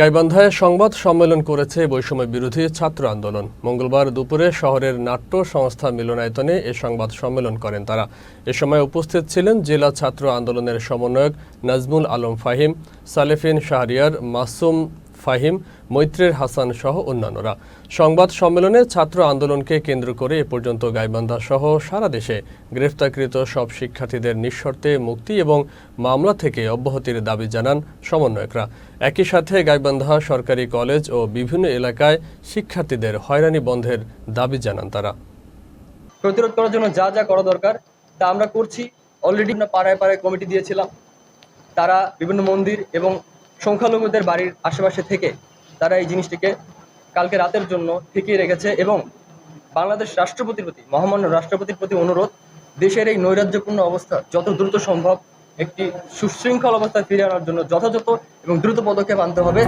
গাইবান্ধায় সংবাদ সম্মেলন করেছে বৈষম্য বিরোধী ছাত্র আন্দোলন। মঙ্গলবার দুপুরে শহরের নাট্য সংস্থা মিলনায়তনে এ সংবাদ সম্মেলন করেন তারা। এ সময় উপস্থিত ছিলেন জেলা ছাত্র আন্দোলনের সমন্বয়ক নাজমুল আলম ফাহিম, সালেফিন শাহরিয়ার, মাসুম ফাহিম, মৈত্রের হাসান সহ অন্যান্যরা। সংবাদ সম্মেলনে ছাত্র আন্দোলনকে কেন্দ্র করে এ পর্যন্ত গাইবান্ধা সহ সারা দেশে গ্রেফতারকৃত সব শিক্ষার্থীদের নিঃশর্তে মুক্তি এবং মামলা থেকে অব্যাহতির দাবি জানান সমন্বয়করা। একই সাথে গাইবান্ধা সরকারি কলেজ ও বিভিন্ন এলাকায় শিক্ষার্থীদের হয়রানি বন্ধের দাবি জানান তারা। প্রতিরোধ করার জন্য যা যা করা দরকার তা আমরা করছি। অলরেডি পাড়ায় পাড়ায় কমিটি দিয়েছিলাম। তারা বিভিন্ন মন্দির এবং সংখ্যালঘুদের বাড়ির আশেপাশে থেকে তারা এই জিনিসটিকে কালকে রাতের জন্য ঠেকিয়ে রেখেছে এবং বাংলাদেশ রাষ্ট্রপতির প্রতি, মহামান্য রাষ্ট্রপতির প্রতি অনুরোধ, দেশের এই নৈরাজ্যপূর্ণ অবস্থা যত দ্রুত সম্ভব একটি সুশৃঙ্খল অবস্থায় ফিরে আনার জন্য যথাযথ এবং দ্রুত পদক্ষেপ আনতে হবে।